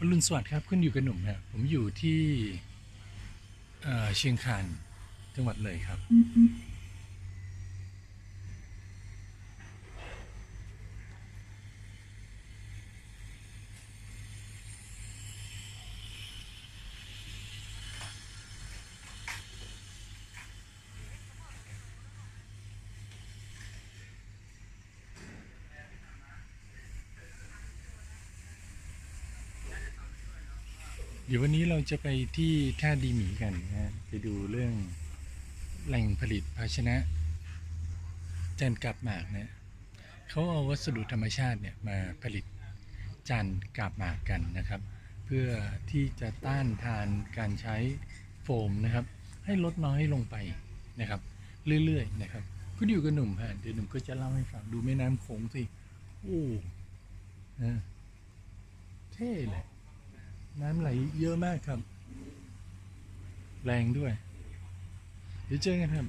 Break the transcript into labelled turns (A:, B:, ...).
A: อรุณสวัสดิ์ครับขึ้นอยู่กับหนุ่มครับผมอยู่ที่เอ่อเชียงคานจังหวัดเลยครับ เดี๋ยววันนี้เราจะไปที่ท่าดีหมีกันนะฮะไปดูเรื่องแหล่งผลิตภาชนะจานกับหมากนี่ยเขาเอาวัสดุธรรมชาติเนี่ยมาผลิตจานกับหมากกันนะครับ เพื่อที่จะต้านทานการใช้โฟมนะครับ ให้ลดน้อยลงไปนะครับ เรื่อยๆนะครับคุณอยู่กับหนุ่มฮะเดี๋ยวหนุ่มก็จะเล่าให้ฟังดูแม่น้ำโขงสิโอ้นะเท่เลย น้ำไหลเยอะมากครับ แรงด้วย เดี๋ยวเจอกันครับ